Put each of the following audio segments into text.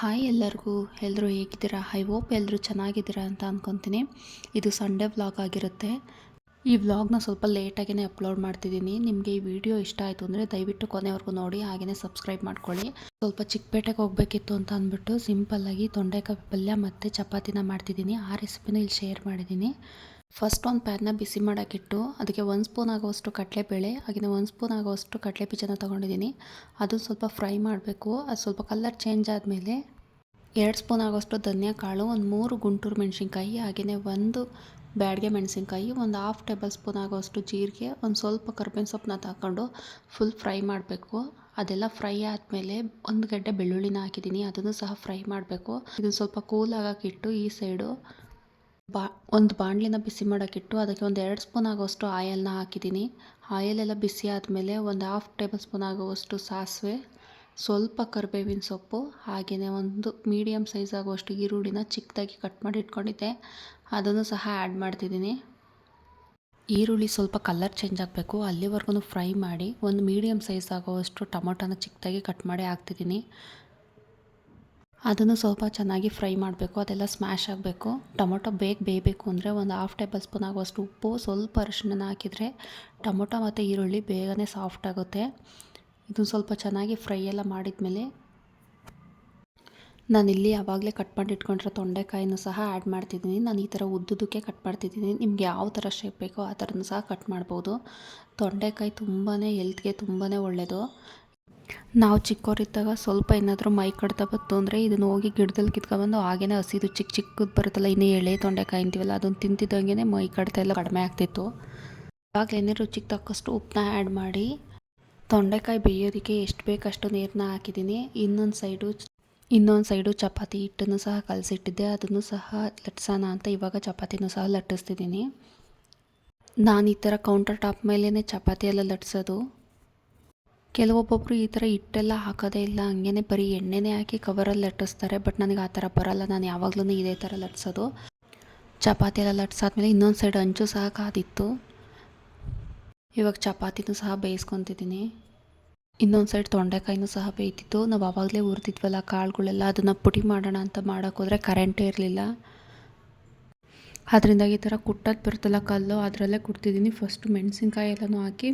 Hi ಎಲ್ಲರಿಗೂ. ಎಲ್ಲರೂ ಹೇಗಿದ್ದೀರಾ? ಐ ಹೋಪ್ ಎಲ್ಲರೂ ಚೆನ್ನಾಗಿದ್ದೀರಾ ಅಂತ ಅಂದ್ಕೊತೀನಿ ಇದು ಸಂಡೇ ವ್ಲಾಗ್ ಆಗಿರುತ್ತೆ. ಈ ವ್ಲಾಗ್ನ ಸ್ವಲ್ಪ ಲೇಟಾಗಿಯೇ ಅಪ್ಲೋಡ್ ಮಾಡ್ತಿದ್ದೀನಿ. ನಿಮಗೆ ಈ ವಿಡಿಯೋ ಇಷ್ಟ ಆಯಿತು ಅಂದರೆ ದಯವಿಟ್ಟು ಕೊನೆವರೆಗೂ ನೋಡಿ ಹಾಗೆಯೇ ಸಬ್ಸ್ಕ್ರೈಬ್ ಮಾಡ್ಕೊಳ್ಳಿ. ಸ್ವಲ್ಪ ಚಿಕ್ಕಪೇಟೆಗೆ ಹೋಗಬೇಕಿತ್ತು ಅಂತ ಅಂದ್ಬಿಟ್ಟು ಸಿಂಪಲ್ಲಾಗಿ ತೊಂಡೆಕಾಯಿ ಪಲ್ಯ ಮತ್ತು ಚಪಾತಿನ ಮಾಡ್ತಿದ್ದೀನಿ. ಆ ರೆಸಿಪಿನ ಇಲ್ಲಿ ಶೇರ್ ಮಾಡಿದ್ದೀನಿ. ಫಸ್ಟ್ ಒಂದು ಪ್ಯಾನ್ನ ಬಿಸಿ ಮಾಡೋಕ್ಕಿಟ್ಟು ಅದಕ್ಕೆ ಒಂದು ಸ್ಪೂನ್ ಆಗೋವಷ್ಟು ಕಡಲೆಬೇಳೆ ಹಾಗೆಯೇ ಒಂದು ಸ್ಪೂನ್ ಆಗೋವಷ್ಟು ಕಡಲೆ ಬೀಜನ ತೊಗೊಂಡಿದ್ದೀನಿ. ಅದು ಸ್ವಲ್ಪ ಫ್ರೈ ಮಾಡಬೇಕು. ಅದು ಸ್ವಲ್ಪ ಕಲರ್ ಚೇಂಜ್ ಆದಮೇಲೆ ಎರಡು ಸ್ಪೂನ್ ಆಗೋಷ್ಟು ಧನಿಯಾ ಕಾಳು, ಒಂದು ಮೂರು ಗುಂಟೂರು ಮೆಣಸಿನ್ಕಾಯಿ ಹಾಗೆಯೇ ಒಂದು ಬ್ಯಾಡಿಗೆ ಮೆಣಸಿನ್ಕಾಯಿ, ಒಂದು ಹಾಫ್ ಟೇಬಲ್ ಸ್ಪೂನ್ ಆಗೋಷ್ಟು ಜೀರಿಗೆ, ಒಂದು ಸ್ವಲ್ಪ ಕರ್ಬೇವಿನ ಸೊಪ್ಪನ್ನ ತಗೊಂಡು ಫುಲ್ ಫ್ರೈ ಮಾಡಬೇಕು. ಅದೆಲ್ಲ ಫ್ರೈ ಆದಮೇಲೆ ಒಂದು ಗಡ್ಡೆ ಬೆಳ್ಳುಳ್ಳಿನ ಹಾಕಿದ್ದೀನಿ. ಅದನ್ನು ಸಹ ಫ್ರೈ ಮಾಡಬೇಕು. ಇದನ್ನು ಸ್ವಲ್ಪ ಕೂಲ್ ಆಗೋಕ್ಕಿಟ್ಟು ಈ ಸೈಡು ಬಾ, ಒಂದು ಬಾಣಲಿನ ಬಿಸಿ ಮಾಡೋಕ್ಕಿಟ್ಟು ಅದಕ್ಕೆ ಒಂದು ಎರಡು ಸ್ಪೂನ್ ಆಗೋವಷ್ಟು ಆಯಲ್ನ ಹಾಕಿದ್ದೀನಿ ಆಯಲೆಲ್ಲ ಬಿಸಿ ಆದಮೇಲೆ ಒಂದು ಹಾಫ್ ಟೇಬಲ್ ಸ್ಪೂನ್ ಆಗುವಷ್ಟು ಸಾಸಿವೆ, ಸ್ವಲ್ಪ ಕರಿಬೇವಿನ ಸೊಪ್ಪು ಹಾಗೆಯೇ ಒಂದು ಮೀಡಿಯಮ್ ಸೈಜ್ ಆಗುವಷ್ಟು ಈರುಳ್ಳಿನ ಚಿಕ್ಕದಾಗಿ ಕಟ್ ಮಾಡಿ ಇಟ್ಕೊಂಡಿದ್ದೆ. ಅದನ್ನು ಸಹ ಆ್ಯಡ್ ಮಾಡ್ತಿದ್ದೀನಿ ಈರುಳ್ಳಿ ಸ್ವಲ್ಪ ಕಲರ್ ಚೇಂಜ್ ಆಗಬೇಕು. ಅಲ್ಲಿವರೆಗೂ ಫ್ರೈ ಮಾಡಿ ಒಂದು ಮೀಡಿಯಮ್ ಸೈಜ್ ಆಗುವಷ್ಟು ಟೊಮೊಟೊನ ಚಿಕ್ಕದಾಗಿ ಕಟ್ ಮಾಡಿ ಹಾಕ್ತಿದ್ದೀನಿ ಅದನ್ನು ಸ್ವಲ್ಪ ಚೆನ್ನಾಗಿ ಫ್ರೈ ಮಾಡಬೇಕು, ಅದೆಲ್ಲ ಸ್ಮ್ಯಾಶ್ ಆಗಬೇಕು. ಟೊಮೊಟೊ ಬೇಗ ಬೇಯಬೇಕು ಅಂದರೆ ಒಂದು ಹಾಫ್ ಟೇಬಲ್ ಸ್ಪೂನ್ ಆಗುವಷ್ಟು ಉಪ್ಪು, ಸ್ವಲ್ಪ ಅರಿಶಿನ ಹಾಕಿದರೆ ಟೊಮೊಟೊ ಮತ್ತು ಈರುಳ್ಳಿ ಬೇಗನೆ ಸಾಫ್ಟ್ ಆಗುತ್ತೆ. ಇದನ್ನು ಸ್ವಲ್ಪ ಚೆನ್ನಾಗಿ ಫ್ರೈ ಎಲ್ಲ ನಾನು ನಾನಿಲ್ಲಿ ಆವಾಗಲೇ ಕಟ್ ಮಾಡಿ ಇಟ್ಕೊಂಡಿರೋ ತೊಂಡೆಕಾಯಿನೂ ಸಹ ಆ್ಯಡ್ ಮಾಡ್ತಿದ್ದೀನಿ. ನಾನು ಈ ಥರ ಉದ್ದುದಕ್ಕೆ ಕಟ್ ಮಾಡ್ತಿದ್ದೀನಿ. ನಿಮಗೆ ಯಾವ ಥರ ಶೇಪ್ ಬೇಕೋ ಆ ಥರನೂ ಸಹ ಕಟ್ ಮಾಡ್ಬೋದು. ತೊಂಡೆಕಾಯಿ ತುಂಬಾ ಹೆಲ್ತ್ಗೆ ತುಂಬಾ ಒಳ್ಳೆಯದು ನಾವು ಚಿಕ್ಕವರಿದ್ದಾಗ ಸ್ವಲ್ಪ ಏನಾದರೂ ಮೈ ಕಡ್ತಾ ಬತ್ತು ಅಂದರೆ ಇದನ್ನು ಹೋಗಿ ಗಿಡದಲ್ಲಿ ಕಿತ್ಕೊಬಂದು ಹಾಗೇ ಹಸಿದು ಚಿಕ್ಕ ಚಿಕ್ಕದು ಬರುತ್ತಲ್ಲ, ಇನ್ನೂ ಎಳೆ ತೊಂಡೆಕಾಯಿ ಅಂತೀವಲ್ಲ ಅದನ್ನು ತಿಂತಿದ್ದಂಗೆ ಮೈ ಕಡ್ತ ಎಲ್ಲ ಕಡಿಮೆ ಆಗ್ತಿತ್ತು. ಇವಾಗಲೇ ರುಚಿಗೆ ತಕ್ಕಷ್ಟು ಉಪ್ಪನ್ನ ಆ್ಯಡ್ ಮಾಡಿ, ತೊಂಡೆಕಾಯಿ ಬೇಯೋದಕ್ಕೆ ಎಷ್ಟು ಬೇಕಷ್ಟು ನೀರನ್ನ ಹಾಕಿದ್ದೀನಿ. ಇನ್ನೊಂದು ಸೈಡು ಇನ್ನೊಂದು ಸೈಡು ಚಪಾತಿ ಹಿಟ್ಟನ್ನು ಸಹ ಕಲಸಿಟ್ಟಿದ್ದೆ, ಅದನ್ನು ಸಹ ಲಟ್ಸೋಣ ಅಂತ ಇವಾಗ ಚಪಾತಿನೂ ಸಹ ಲಟ್ಟಿಸ್ತಿದ್ದೀನಿ. ನಾನು ಈ ಥರ ಕೌಂಟರ್ ಟಾಪ್ ಮೇಲೇ ಚಪಾತಿ ಎಲ್ಲ ಲಟ್ಸೋದು. ಕೆಲವೊಬ್ಬೊಬ್ಬರು ಈ ಥರ ಹಿಟ್ಟೆಲ್ಲ ಹಾಕೋದೇ ಇಲ್ಲ ಹಂಗೇ ಬರೀ ಎಣ್ಣೆನೇ ಹಾಕಿ ಕವರಲ್ಲಿ ಲಟ್ಟಿಸ್ತಾರೆ ಬಟ್ ನನಗೆ ಆ ಥರ ಬರಲ್ಲ. ನಾನು ಯಾವಾಗಲೂ ಇದೇ ಥರ ಲಟ್ಸೋದು. ಚಪಾತಿ ಎಲ್ಲ ಲಟ್ಸಾದ್ಮೇಲೆ ಇನ್ನೊಂದು ಸೈಡ್ ಅಂಚು ಸಹ ಕಾದಿತ್ತು. ಇವಾಗ ಚಪಾತಿನೂ ಸಹ ಬೇಯಿಸ್ಕೊತಿದ್ದೀನಿ. ಇನ್ನೊಂದು ಸೈಡ್ ತೊಂಡೆಕಾಯಿನೂ ಸಹ ಬೇಯ್ತಿತ್ತು. ನಾವು ಆವಾಗಲೇ ಹುರಿದಿದ್ವಲ್ಲ ಕಾಳುಗಳೆಲ್ಲ, ಅದನ್ನು ಪುಡಿ ಮಾಡೋಣ ಅಂತ ಮಾಡೋಕ್ಕೋದ್ರೆ ಕರೆಂಟೇ ಇರಲಿಲ್ಲ. ಅದರಿಂದ ಈ ಥರ ಕುಟ್ಟೋದು ಬರ್ತಲ್ಲ ಕಲ್ಲು, ಅದರಲ್ಲೇ ಕುಡ್ತಿದ್ದೀನಿ ಫಸ್ಟು ಮೆಣಸಿನ್ಕಾಯಿ ಎಲ್ಲನೂ ಹಾಕಿ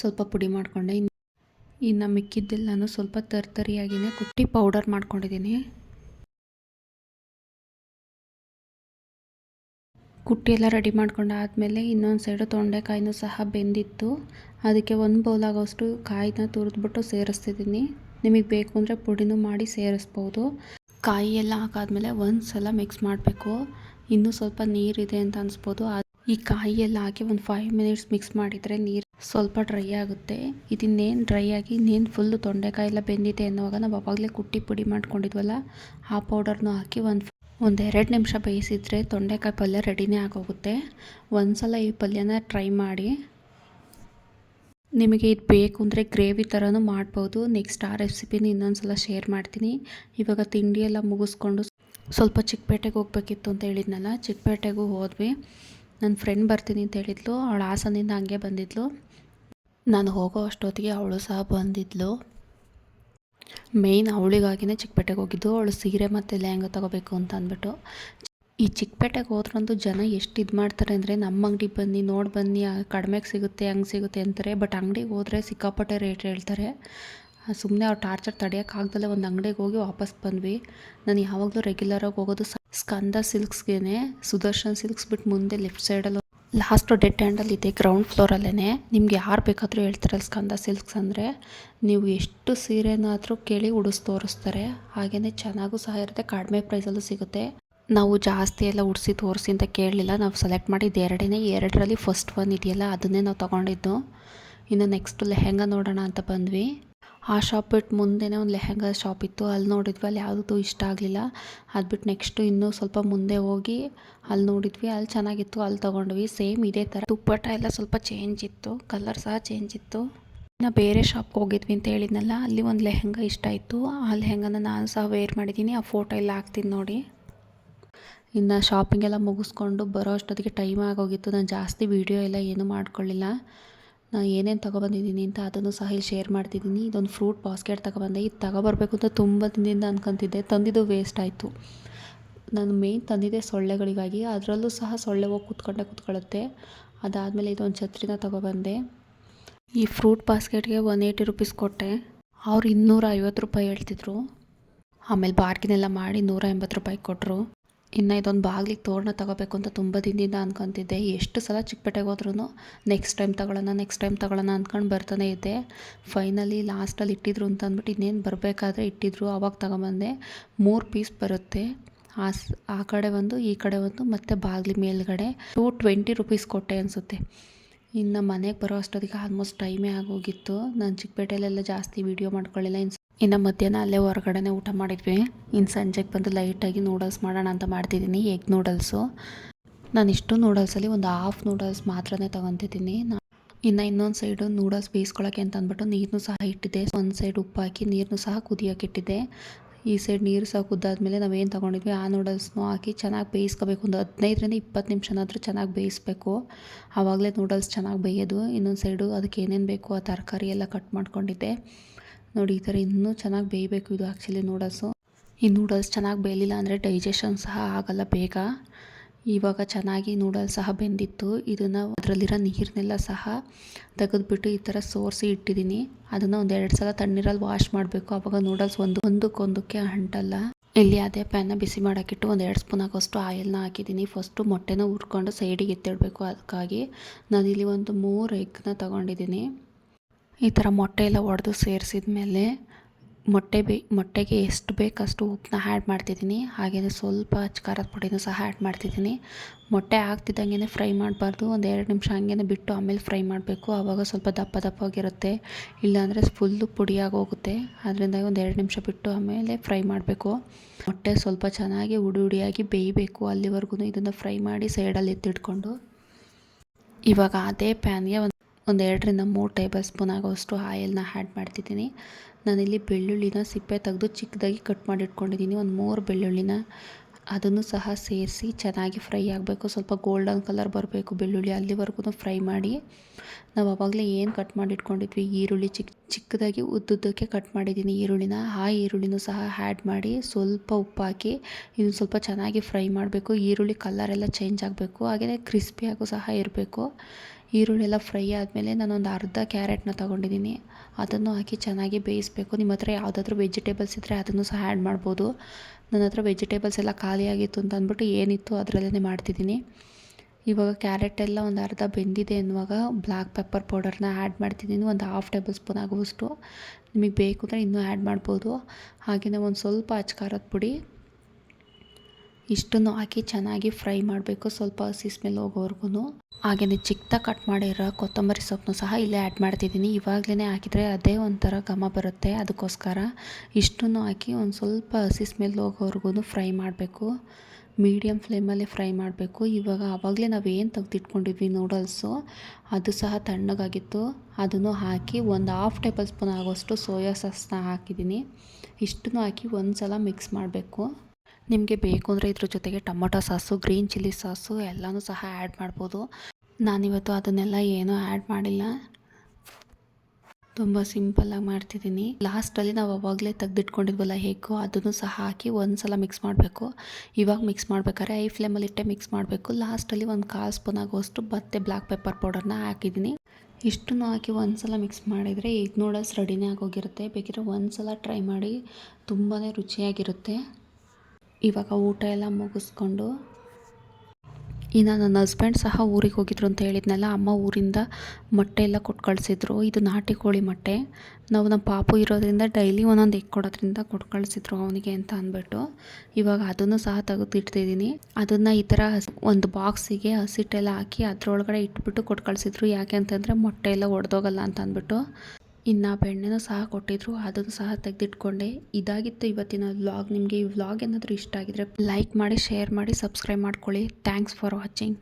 ಸ್ವಲ್ಪ ಪುಡಿ ಮಾಡಿಕೊಂಡೆ. ಇನ್ನು ಮಿಕ್ಕಿದ್ದೆಲ್ಲನೂ ಸ್ವಲ್ಪ ತರ್ತರಿಯಾಗಿಯೇ ಕುಟ್ಟಿ ಪೌಡರ್ ಮಾಡ್ಕೊಂಡಿದ್ದೀನಿ. ಕುಟ್ಟಿ ಎಲ್ಲ ರೆಡಿ ಮಾಡ್ಕೊಂಡಾದಮೇಲೆ ಇನ್ನೊಂದು ಸೈಡು ತೊಂಡೆಕಾಯಿನೂ ಸಹ ಬೆಂದಿತ್ತು. ಅದಕ್ಕೆ ಒಂದು ಬೌಲಾಗೋಷ್ಟು ಕಾಯಿನ ತುರಿದ್ಬಿಟ್ಟು ಸೇರಿಸ್ತಿದ್ದೀನಿ. ನಿಮಗೆ ಬೇಕು ಅಂದರೆ ಪುಡಿನೂ ಮಾಡಿ ಸೇರಿಸ್ಬೋದು. ಕಾಯಿ ಎಲ್ಲ ಹಾಕಾದ್ಮೇಲೆ ಒಂದು ಸಲ ಮಿಕ್ಸ್ ಮಾಡಬೇಕು. ಇನ್ನೂ ಸ್ವಲ್ಪ ನೀರಿದೆ ಅಂತ ಅನಿಸ್ಬೋದು. ಈ ಕಾಯಿ ಎಲ್ಲ ಹಾಕಿ ಒಂದು ಫೈವ್ ಮಿನಿಟ್ಸ್ ಮಿಕ್ಸ್ ಮಾಡಿದರೆ ನೀರು ಸ್ವಲ್ಪ ಡ್ರೈ ಆಗುತ್ತೆ. ಇದಿನ್ನೇನು ಡ್ರೈ ಆಗಿ, ಇನ್ನೇನು ಫುಲ್ಲು ತೊಂಡೆಕಾಯಿ ಎಲ್ಲ ಬೆಂದಿದೆ ಅನ್ನುವಾಗ ನಾವು ಅವಾಗಲೇ ಕುಟ್ಟಿ ಪುಡಿ ಮಾಡ್ಕೊಂಡಿದ್ವಲ್ಲ, ಆ ಪೌಡರ್ನು ಹಾಕಿ ಒಂದು ಒಂದು ಎರಡು ನಿಮಿಷ ಬೇಯಿಸಿದರೆ ತೊಂಡೆಕಾಯಿ ಪಲ್ಯ ರೆಡಿನೇ ಆಗೋಗುತ್ತೆ. ಒಂದು ಸಲ ಈ ಪಲ್ಯನ ಟ್ರೈ ಮಾಡಿ. ನಿಮಗೆ ಇದು ಬೇಕು ಅಂದರೆ ಗ್ರೇವಿ ಥರನೂ ಮಾಡ್ಬೋದು. ನೆಕ್ಸ್ಟ್ ಆ ರೆಸಿಪಿನ ಇನ್ನೊಂದು ಸಲ ಶೇರ್ ಮಾಡ್ತೀನಿ. ಇವಾಗ ತಿಂಡಿ ಎಲ್ಲ ಮುಗಿಸ್ಕೊಂಡು ಸ್ವಲ್ಪ ಚಿಕ್ಕಪೇಟೆಗೆ ಹೋಗ್ಬೇಕಿತ್ತು ಅಂತ ಹೇಳಿದ್ನಲ್ಲ, ಚಿಕ್ಕಪೇಟೆಗೂ ಹೋದ್ವಿ. ನನ್ನ ಫ್ರೆಂಡ್ ಬರ್ತೀನಿ ಅಂತ ಹೇಳಿದ್ಲು. ಅವಳು ಹಾಸನಿಂದ ಹಂಗೆ ಬಂದಿದ್ಲು. ನಾನು ಹೋಗೋ ಅಷ್ಟೊತ್ತಿಗೆ ಅವಳು ಸಹ ಬಂದಿದ್ಲು. ಮೇಯ್ನ್ ಅವಳಿಗಾಗಿನೇ ಚಿಕ್ಕಪೇಟೆಗೆ ಹೋಗಿದ್ದು, ಅವಳು ಸೀರೆ ಮತ್ತು ಲೆಹಂಗ ತಗೋಬೇಕು ಅಂತ ಅಂದ್ಬಿಟ್ಟು. ಈ ಚಿಕ್ಕಪೇಟೆಗೆ ಹೋದ್ರಂತೂ ಜನ ಎಷ್ಟು ಇದು ಮಾಡ್ತಾರೆ ಅಂದರೆ ನಮ್ಮ ಅಂಗಡಿಗೆ ಬನ್ನಿ, ನೋಡಿ ಬನ್ನಿ ಕಡಿಮೆಗೆ ಸಿಗುತ್ತೆ, ಹಂಗೆ ಸಿಗುತ್ತೆ ಅಂತಾರೆ. ಬಟ್ ಅಂಗಡಿಗೆ ಹೋದರೆ ಸಿಕ್ಕಾಪಟ್ಟೆ ರೇಟ್ ಹೇಳ್ತಾರೆ. ಸುಮ್ಮನೆ ಅವ್ರು ಟಾರ್ಚರ್ ತಡೆಯೋಕ್ಕಾಗ್ದಲ್ಲೇ ಒಂದು ಅಂಗಡಿಗೆ ಹೋಗಿ ವಾಪಸ್ ಬಂದ್ವಿ. ನಾನು ಯಾವಾಗಲೂ ರೆಗ್ಯುಲರಾಗಿ ಹೋಗೋದು ಸ್ಕಂದ ಸಿಲ್ಕ್ಸ್ಗೆ ಸುದರ್ಶನ್ ಸಿಲ್ಕ್ಸ್ ಬಿಟ್ಟು ಮುಂದೆ ಲೆಫ್ಟ್ ಸೈಡಲ್ಲಿ ಲಾಸ್ಟ್ ಡೆಡ್ ಹ್ಯಾಂಡಲ್ಲಿ ಇದೆ ಗ್ರೌಂಡ್ ಫ್ಲೋರಲ್ಲೇ ನಿಮ್ಗೆ ಯಾರು ಬೇಕಾದರೂ ಹೇಳ್ತಾರಲ್ಲ ಸ್ಕಂದ ಸಿಲ್ಕ್ಸ್ ಅಂದರೆ. ನೀವು ಎಷ್ಟು ಸೀರೆನಾದರೂ ಕೇಳಿ ಉಡಿಸ್ ತೋರಿಸ್ತಾರೆ. ಹಾಗೆಯೇ ಚೆನ್ನಾಗೂ ಸಹ ಇರುತ್ತೆ, ಕಡಿಮೆ ಪ್ರೈಸಲ್ಲೂ ಸಿಗುತ್ತೆ. ನಾವು ಜಾಸ್ತಿ ಎಲ್ಲ ಉಡಿಸಿ ತೋರಿಸಿ ಅಂತ ಕೇಳಲಿಲ್ಲ. ನಾವು ಸೆಲೆಕ್ಟ್ ಮಾಡಿದ್ದು ಎರಡನೇ, ಎರಡರಲ್ಲಿ ಫಸ್ಟ್ ಒನ್ ಇದೆಯಲ್ಲ, ಅದನ್ನೇ ನಾವು ತೊಗೊಂಡಿದ್ದು. ಇನ್ನು ನೆಕ್ಸ್ಟ್ ಲೆಹೆಂಗ ನೋಡೋಣ ಅಂತ ಬಂದ್ವಿ. ಆ ಶಾಪ್ ಬಿಟ್ಟು ಮುಂದೆನೇ ಒಂದು ಲೆಹೆಂಗಾ ಶಾಪ್ ಇತ್ತು. ಅಲ್ಲಿ ನೋಡಿದ್ವಿ, ಅಲ್ಲಿ ಯಾವುದೂ ಇಷ್ಟ ಆಗಲಿಲ್ಲ. ಅದು ಬಿಟ್ಟು ನೆಕ್ಸ್ಟು ಇನ್ನೂ ಸ್ವಲ್ಪ ಮುಂದೆ ಹೋಗಿ ಅಲ್ಲಿ ನೋಡಿದ್ವಿ, ಅಲ್ಲಿ ಚೆನ್ನಾಗಿತ್ತು, ಅಲ್ಲಿ ತೊಗೊಂಡ್ವಿ. ಸೇಮ್ ಇದೇ ಥರ ದುಪ್ಪಟ್ಟ ಎಲ್ಲ ಸ್ವಲ್ಪ ಚೇಂಜ್ ಇತ್ತು ಕಲರ್ ಸಹ ಚೇಂಜ್ ಇತ್ತು. ಇನ್ನು ಬೇರೆ ಶಾಪ್ಗೆ ಹೋಗಿದ್ವಿ ಅಂತ ಹೇಳಿದ್ನಲ್ಲ, ಅಲ್ಲಿ ಒಂದು ಲೆಹೆಂಗಾ ಇಷ್ಟ ಇತ್ತು ಆ ಲೆಹೆಂಗನ ನಾನು ಸಹ ವೇರ್ ಮಾಡಿದ್ದೀನಿ ಆ ಫೋಟೋ ಎಲ್ಲ ಹಾಕ್ತೀನಿ ನೋಡಿ. ಇನ್ನು ಶಾಪಿಂಗ್ ಎಲ್ಲ ಮುಗಿಸ್ಕೊಂಡು ಬರೋ ಅಷ್ಟೊತ್ತಿಗೆ ಟೈಮ್ ಆಗೋಗಿತ್ತು. ನಾನು ಜಾಸ್ತಿ ವೀಡಿಯೋ ಎಲ್ಲ ಏನೂ ಮಾಡ್ಕೊಳ್ಳಿಲ್ಲ. ನಾನು ಏನೇನು ತೊಗೊಬಂದಿದ್ದೀನಿ ಅಂತ ಅದನ್ನು ಸಹ ಇಲ್ಲಿ ಶೇರ್ ಮಾಡ್ತಿದ್ದೀನಿ. ಇದೊಂದು ಫ್ರೂಟ್ ಬಾಸ್ಕೆಟ್ ತಗೊಬಂದೆ. ಇದು ತಗೊಬರ್ಬೇಕು ಅಂತ ತುಂಬ ದಿನದಿಂದ ಅನ್ಕೊತಿದ್ದೆ. ತಂದಿದ್ದು ವೇಸ್ಟ್ ಆಯಿತು. ನಾನು ಮೇಯ್ನ್ ತಂದಿದ್ದೆ ಸೊಳ್ಳೆಗಳಿಗಾಗಿ. ಅದರಲ್ಲೂ ಸಹ ಸೊಳ್ಳೆ ಹೋಗಿ ಕೂತ್ಕೊಂಡೆ ಕೂತ್ಕೊಳ್ಳುತ್ತೆ ಅದಾದಮೇಲೆ ಇದೊಂದು ಛತ್ರಿನ ತೊಗೊಬಂದೆ. ಈ ಫ್ರೂಟ್ ಬಾಸ್ಕೆಟ್ಗೆ ಒನ್ ಏಯ್ಟಿ ರುಪೀಸ್ ಕೊಟ್ಟೆ. ಅವ್ರು ಇನ್ನೂರ ರೂಪಾಯಿ ಹೇಳ್ತಿದ್ರು. ಆಮೇಲೆ ಬಾರ್ಗಿನೆಲ್ಲ ಮಾಡಿ ನೂರ ಎಂಬತ್ತು ರೂಪಾಯಿ ಕೊಟ್ಟರು ಇನ್ನು ಇದೊಂದು ಬಾಗಿಲಿಗೆ ತೋರಣ ತಗೋಬೇಕು ಅಂತ ತುಂಬ ದಿನದಿಂದ ಅನ್ಕೊತಿದ್ದೆ. ಎಷ್ಟು ಸಲ ಚಿಕ್ಕಪೇಟೆಗೆ ಹೋದ್ರೂ ನೆಕ್ಸ್ಟ್ ಟೈಮ್ ತಗೊಳ್ಳೋಣ ನೆಕ್ಸ್ಟ್ ಟೈಮ್ ತಗೊಳ್ಳೋಣ ಅಂದ್ಕೊಂಡು ಬರ್ತಾನೆ ಇದ್ದೆ. ಫೈನಲಿ ಲಾಸ್ಟಲ್ಲಿ ಇಟ್ಟಿದ್ರು ಅಂತ ಅಂದ್ಬಿಟ್ಟು ಇನ್ನೇನು ಬರಬೇಕಾದ್ರೆ ಇಟ್ಟಿದ್ರು, ಅವಾಗ ತಗೊಂಬಂದೆ. ಮೂರು ಪೀಸ್ ಬರುತ್ತೆ. ಆ ಆ ಕಡೆ ಒಂದು, ಈ ಕಡೆ ಒಂದು, ಮತ್ತು ಬಾಗ್ಲಿ ಮೇಲ್ಗಡೆ. ಟೂ ಟ್ವೆಂಟಿ ರುಪೀಸ್ ಕೊಟ್ಟೆ ಅನಿಸುತ್ತೆ. ಇನ್ನು ಮನೆಗೆ ಬರೋ ಅಷ್ಟೊತ್ತಿಗೆ ಆಲ್ಮೋಸ್ಟ್ ಟೈಮೇ ಆಗೋಗಿತ್ತು. ನಾನು ಚಿಕ್ಕಪೇಟೆಯಲ್ಲೆಲ್ಲ ಜಾಸ್ತಿ ವೀಡಿಯೋ ಮಾಡ್ಕೊಳ್ಳಿಲ್ಲ. ಇನ್ನು ಇನ್ನು ಮಧ್ಯಾಹ್ನ ಅಲ್ಲೇ ಹೊರಗಡೆನೆ ಊಟ ಮಾಡಿದ್ವಿ. ಇನ್ನು ಸಂಜೆಗೆ ಬಂದು ಲೈಟಾಗಿ ನೂಡಲ್ಸ್ ಮಾಡೋಣ ಅಂತ ಮಾಡ್ತಿದ್ದೀನಿ ಎಗ್ ನೂಡಲ್ಸು ನಾನು ಇಷ್ಟು ನೂಡಲ್ಸಲ್ಲಿ ಒಂದು ಹಾಫ್ ನೂಡಲ್ಸ್ ಮಾತ್ರನೇ ತೊಗೊತಿದ್ದೀನಿ. ಇನ್ನು ಇನ್ನೊಂದು ಸೈಡು ನೂಡಲ್ಸ್ ಬೇಯಿಸ್ಕೊಳ್ಳೋಕೆ ಅಂತ ಅಂದ್ಬಿಟ್ಟು ನೀರನ್ನು ಸಹ ಇಟ್ಟಿದ್ದೆ. ಒಂದು ಸೈಡ್ ಉಪ್ಪು ಹಾಕಿ ನೀರನ್ನು ಸಹ ಕುದಿಯೋಕೆ ಇಟ್ಟಿದ್ದೆ. ಈ ಸೈಡ್ ನೀರು ಸಹ ಕುದ್ದಾದ್ಮೇಲೆ ನಾವೇನು ತೊಗೊಂಡಿದ್ವಿ? ಆ ನೂಡಲ್ಸ್ನು ಹಾಕಿ ಚೆನ್ನಾಗಿ ಬೇಯಿಸ್ಕೋಬೇಕು. ಒಂದು ಹದಿನೈದರಿಂದ ಇಪ್ಪತ್ತು ನಿಮಿಷನಾದರೂ ಚೆನ್ನಾಗಿ ಬೇಯಿಸ್ಬೇಕು. ಆವಾಗಲೇ ನೂಡಲ್ಸ್ ಚೆನ್ನಾಗಿ ಬೇಯೋದು. ಇನ್ನೊಂದು ಸೈಡು ಅದಕ್ಕೆ ಏನೇನು ಬೇಕು ಆ ತರಕಾರಿ ಎಲ್ಲ ಕಟ್ ಮಾಡ್ಕೊಂಡಿದ್ದೆ. ನೋಡಿ, ಈ ಥರ ಇನ್ನೂ ಚೆನ್ನಾಗಿ ಬೇಯಬೇಕು ಇದು ಆ್ಯಕ್ಚುಲಿ ನೂಡಲ್ಸು ಈ ನೂಡಲ್ಸ್ ಚೆನ್ನಾಗಿ ಬೇಯಲಿಲ್ಲ ಅಂದರೆ ಡೈಜೆಷನ್ ಸಹ ಆಗಲ್ಲ ಬೇಗ. ಇವಾಗ ಚೆನ್ನಾಗಿ ನೂಡಲ್ಸ್ ಸಹ ಬೆಂದಿತ್ತು. ಇದನ್ನು ಅದರಲ್ಲಿರೋ ನೀರನ್ನೆಲ್ಲ ಸಹ ತೆಗೆದುಬಿಟ್ಟು ಈ ಥರ ಸೋರಿಸಿ ಇಟ್ಟಿದ್ದೀನಿ. ಅದನ್ನು ಒಂದು ಎರಡು ಸಲ ತಣ್ಣೀರಲ್ಲಿ ವಾಶ್ ಮಾಡಬೇಕು. ಆವಾಗ ನೂಡಲ್ಸ್ ಒಂದು ಒಂದಕ್ಕೊಂದಕ್ಕೆ ಅಂಟಲ್ಲ. ಇಲ್ಲಿ ಅದೇ ಪ್ಯಾನ ಬಿಸಿ ಮಾಡೋಕ್ಕಿಟ್ಟು ಒಂದು ಎರಡು ಸ್ಪೂನ್ ಆಗೋಷ್ಟು ಆಯಿಲ್ನ ಹಾಕಿದ್ದೀನಿ. ಫಸ್ಟು ಮೊಟ್ಟೆನ ಹುರ್ಕೊಂಡು ಸೈಡಿಗೆ ಎತ್ತಿಡಬೇಕು. ಅದಕ್ಕಾಗಿ ನಾನಿಲ್ಲಿ ಒಂದು ಮೂರು ಎಗ್ನ ತೊಗೊಂಡಿದ್ದೀನಿ. ಈ ಥರ ಮೊಟ್ಟೆ ಎಲ್ಲ ಒಡೆದು ಸೇರಿಸಿದ ಮೇಲೆ ಮೊಟ್ಟೆ ಬೇ, ಮೊಟ್ಟೆಗೆ ಎಷ್ಟು ಬೇಕಷ್ಟು ಉಪ್ಪನ್ನ ಆ್ಯಡ್ ಮಾಡ್ತಿದ್ದೀನಿ. ಹಾಗೆಯೇ ಸ್ವಲ್ಪ ಖಾರದ ಪುಡಿನೂ ಸಹ ಆ್ಯಡ್ ಮಾಡ್ತಿದ್ದೀನಿ. ಮೊಟ್ಟೆ ಆಗ್ತಿದ್ದಂಗೆ ಫ್ರೈ ಮಾಡಬಾರ್ದು. ಒಂದು ಎರಡು ನಿಮಿಷ ಹಂಗೆ ಬಿಟ್ಟು ಆಮೇಲೆ ಫ್ರೈ ಮಾಡಬೇಕು. ಆವಾಗ ಸ್ವಲ್ಪ ದಪ್ಪ ದಪ್ಪವಾಗಿರುತ್ತೆ ಇಲ್ಲಾಂದರೆ ಫುಲ್ಲು ಪುಡಿಯಾಗಿ ಹೋಗುತ್ತೆ ಅದರಿಂದ ಒಂದು ಎರಡು ನಿಮಿಷ ಬಿಟ್ಟು ಆಮೇಲೆ ಫ್ರೈ ಮಾಡಬೇಕು. ಮೊಟ್ಟೆ ಸ್ವಲ್ಪ ಚೆನ್ನಾಗಿ ಉಡಿ ಉಡಿಯಾಗಿ ಬೇಯಬೇಕು. ಅಲ್ಲಿವರೆಗೂ ಇದನ್ನು ಫ್ರೈ ಮಾಡಿ ಸೈಡಲ್ಲಿ ಎತ್ತಿಟ್ಕೊಂಡು. ಇವಾಗ ಅದೇ ಪ್ಯಾನ್ಗೆ ಒಂದು ಒಂದೆರಡರಿಂದ ಮೂರು ಟೇಬಲ್ ಸ್ಪೂನ್ ಆಗೋಷ್ಟು ಆಯಿಲ್ನ ಆ್ಯಡ್ ಮಾಡ್ತಿದ್ದೀನಿ. ನಾನಿಲ್ಲಿ ಬೆಳ್ಳುಳ್ಳಿನ ಸಿಪ್ಪೆ ತೆಗೆದು ಚಿಕ್ಕದಾಗಿ ಕಟ್ ಮಾಡಿ ಇಟ್ಕೊಂಡಿದ್ದೀನಿ ಒಂದು ಮೂರು ಬೆಳ್ಳುಳ್ಳಿನ ಅದನ್ನು ಸಹ ಸೇರಿಸಿ ಚೆನ್ನಾಗಿ ಫ್ರೈ ಆಗಬೇಕು. ಸ್ವಲ್ಪ ಗೋಲ್ಡನ್ ಕಲರ್ ಬರಬೇಕು ಬೆಳ್ಳುಳ್ಳಿ. ಅಲ್ಲಿವರೆಗೂ ಫ್ರೈ ಮಾಡಿ ನಾವು ಆವಾಗಲೇ ಏನು ಕಟ್ ಮಾಡಿ ಇಟ್ಕೊಂಡಿದ್ವಿ ಈರುಳ್ಳಿ ಚಿಕ್ಕ ಚಿಕ್ಕದಾಗಿ ಉದ್ದುದ್ದಕ್ಕೆ ಕಟ್ ಮಾಡಿದ್ದೀನಿ ಈರುಳ್ಳಿನ. ಆ ಈರುಳ್ಳಿನೂ ಸಹ ಆ್ಯಡ್ ಮಾಡಿ ಸ್ವಲ್ಪ ಉಪ್ಪು ಹಾಕಿ ಇದನ್ನು ಸ್ವಲ್ಪ ಚೆನ್ನಾಗಿ ಫ್ರೈ ಮಾಡಬೇಕು. ಈರುಳ್ಳಿ ಕಲರೆಲ್ಲ ಚೇಂಜ್ ಆಗಬೇಕು. ಹಾಗೆಯೇ ಕ್ರಿಸ್ಪಿಯಾಗೂ ಸಹ ಇರಬೇಕು. ಈರುಳ್ಳಿ ಎಲ್ಲ ಫ್ರೈ ಆದಮೇಲೆ ನಾನೊಂದು ಅರ್ಧ ಕ್ಯಾರೆಟ್ನ ತೊಗೊಂಡಿದ್ದೀನಿ. ಅದನ್ನು ಹಾಕಿ ಚೆನ್ನಾಗಿ ಬೇಯಿಸಬೇಕು. ನಿಮ್ಮ ಹತ್ರ ಯಾವುದಾದ್ರೂ ವೆಜಿಟೇಬಲ್ಸ್ ಇದ್ದರೆ ಅದನ್ನು ಸಹ ಆ್ಯಡ್ ಮಾಡ್ಬೋದು. ನನ್ನ ಹತ್ರ ವೆಜಿಟೇಬಲ್ಸ್ ಎಲ್ಲ ಖಾಲಿಯಾಗಿತ್ತು ಅಂತ ಅಂದ್ಬಿಟ್ಟು ಏನಿತ್ತು ಅದರಲ್ಲೇ ಮಾಡ್ತಿದ್ದೀನಿ. ಇವಾಗ ಕ್ಯಾರೆಟ್ ಎಲ್ಲ ಒಂದು ಅರ್ಧ ಬೆಂದಿದೆ ಅನ್ನುವಾಗ ಬ್ಲ್ಯಾಕ್ ಪೆಪ್ಪರ್ ಪೌಡರ್ನ ಆ್ಯಡ್ ಮಾಡ್ತಿದ್ದೀನಿ. ಒಂದು ಹಾಫ್ ಟೇಬಲ್ ಸ್ಪೂನ್ ಆಗುವಷ್ಟು. ನಿಮಗೆ ಬೇಕು ಅಂದರೆ ಇನ್ನೂ ಆ್ಯಡ್ ಮಾಡ್ಬೋದು. ಹಾಗೆಯೇ ಒಂದು ಸ್ವಲ್ಪ ಅಚ್ಕಾರದ ಪುಡಿ. ಇಷ್ಟನ್ನು ಹಾಕಿ ಚೆನ್ನಾಗಿ ಫ್ರೈ ಮಾಡಬೇಕು. ಸ್ವಲ್ಪ ಹಸಿ ಸ್ಮೆಲ್ ಹೋಗೋವರೆಗೂ ಹಾಗೆಯೇ ಚಿಕ್ಕದಾಗಿ ಕಟ್ ಮಾಡಿರೋ ಕೊತ್ತಂಬರಿ ಸೊಪ್ಪನ್ನು ಸಹ ಇಲ್ಲೇ ಆ್ಯಡ್ ಮಾಡ್ತಿದ್ದೀನಿ. ಇವಾಗಲೇ ಹಾಕಿದರೆ ಅದೇ ಒಂಥರ ಘಮ ಬರುತ್ತೆ. ಅದಕ್ಕೋಸ್ಕರ ಇಷ್ಟನ್ನು ಹಾಕಿ ಒಂದು ಸ್ವಲ್ಪ ಹಸಿ ಸ್ಮೆಲ್ ಹೋಗೋವರೆಗೂ ಫ್ರೈ ಮಾಡಬೇಕು. ಮೀಡಿಯಮ್ ಫ್ಲೇಮಲ್ಲೇ ಫ್ರೈ ಮಾಡಬೇಕು. ಇವಾಗ ಆವಾಗಲೇ ನಾವು ಏನು ತೆಗೆದಿಟ್ಕೊಂಡಿದ್ವಿ ನೂಡಲ್ಸು, ಅದು ಸಹ ತಣ್ಣಗಾಗಿತ್ತು. ಅದನ್ನು ಹಾಕಿ ಒಂದು ಹಾಫ್ ಟೇಬಲ್ ಸ್ಪೂನ್ ಆಗೋಷ್ಟು ಸೋಯಾ ಸಾಸ್ನ ಹಾಕಿದ್ದೀನಿ. ಇಷ್ಟನ್ನು ಹಾಕಿ ಒಂದು ಸಲ ಮಿಕ್ಸ್ ಮಾಡಬೇಕು. ನಿಮಗೆ ಬೇಕು ಅಂದರೆ ಇದ್ರ ಜೊತೆಗೆ tomato sauce, green chilli sauce ಎಲ್ಲನೂ ಸಹ ಆ್ಯಡ್ ಮಾಡ್ಬೋದು. ನಾನಿವತ್ತು ಅದನ್ನೆಲ್ಲ ಏನೂ ಆ್ಯಡ್ ಮಾಡಿಲ್ಲ. ತುಂಬ ಸಿಂಪಲ್ಲಾಗಿ ಮಾಡ್ತಿದ್ದೀನಿ. ಲಾಸ್ಟಲ್ಲಿ ನಾವು ಅವಾಗಲೇ ತೆಗೆದಿಟ್ಕೊಂಡಿದ್ವಲ್ಲ ಹೇಗೋ ಅದನ್ನು ಸಹ ಹಾಕಿ ಒಂದು ಸಲ ಮಿಕ್ಸ್ ಮಾಡಬೇಕು. ಇವಾಗ ಮಿಕ್ಸ್ ಮಾಡ್ಬೇಕಾದ್ರೆ ಐ ಫ್ಲೇಮಲ್ಲಿ ಇಟ್ಟೆ ಮಿಕ್ಸ್ ಮಾಡಬೇಕು. ಲಾಸ್ಟಲ್ಲಿ ಒಂದು ಕಾಲು ಸ್ಪೂನ್ ಆಗೋಷ್ಟು ಮತ್ತೆ ಬ್ಲ್ಯಾಕ್ ಪೆಪ್ಪರ್ ಪೌಡರ್ನ ಹಾಕಿದ್ದೀನಿ. ಇಷ್ಟನ್ನು ಹಾಕಿ ಒಂದು ಸಲ ಮಿಕ್ಸ್ ಮಾಡಿದರೆ ಈಗ ನೂಡಲ್ಸ್ ರೆಡಿನೇ ಆಗೋಗಿರುತ್ತೆ ಬೇಕಿದ್ರೆ ಒಂದು ಸಲ ಟ್ರೈ ಮಾಡಿ ತುಂಬಾ ರುಚಿಯಾಗಿರುತ್ತೆ. ಇವಾಗ ಊಟ ಎಲ್ಲ ಮುಗಿಸ್ಕೊಂಡು ಇನ್ನು ನನ್ನ ಹಸ್ಬೆಂಡ್ ಸಹ ಊರಿಗೆ ಹೋಗಿದ್ರು ಅಂತ ಹೇಳಿದ್ನಲ್ಲ, ಅಮ್ಮ ಊರಿಂದ ಮೊಟ್ಟೆ ಎಲ್ಲ ಕೊಟ್ಟು ಕಳಿಸಿದ್ರು. ಇದು ನಾಟಿ ಕೋಳಿ ಮೊಟ್ಟೆ. ನಾವು ನಮ್ಮ ಪಾಪು ಇರೋದ್ರಿಂದ ಡೈಲಿ ಒಂದೊಂದು ಎಗ್ ಕೊಡೋದ್ರಿಂದ ಕೊಟ್ಟು ಕಳಿಸಿದ್ರು ಅವನಿಗೆ ಅಂತ ಅಂದ್ಬಿಟ್ಟು. ಇವಾಗ ಅದನ್ನು ಸಹ ತೆಗೆದಿಡ್ತಿದ್ದೀನಿ ಅದನ್ನು ಈ ಥರ ಒಂದು ಬಾಕ್ಸಿಗೆ ಹಸಿಟ್ಟೆಲ್ಲ ಹಾಕಿ ಅದರೊಳಗಡೆ ಇಟ್ಬಿಟ್ಟು ಕೊಟ್ಟು ಕಳಿಸಿದ್ರು. ಯಾಕೆ ಅಂತಂದರೆ ಮೊಟ್ಟೆ ಎಲ್ಲ ಒಡೆದೋಗಲ್ಲ ಅಂತ ಅಂದ್ಬಿಟ್ಟು. ಇನ್ನು ಬೆಣ್ಣೆನೂ ಸಹ ಕೊಟ್ಟಿದ್ರು, ಅದನ್ನು ಸಹ ತೆಗೆದಿಟ್ಕೊಂಡೆ. ಇದಾಗಿತ್ತು ಇವತ್ತಿನ ವ್ಲಾಗ್. ನಿಮಗೆ ಈ ವ್ಲಾಗ್ ಏನಾದರೂ ಇಷ್ಟ ಆಗಿದ್ರೆ ಲೈಕ್ ಮಾಡಿ, ಶೇರ್ ಮಾಡಿ, ಸಬ್ಸ್ಕ್ರೈಬ್ ಮಾಡ್ಕೊಳ್ಳಿ. Thanks for watching.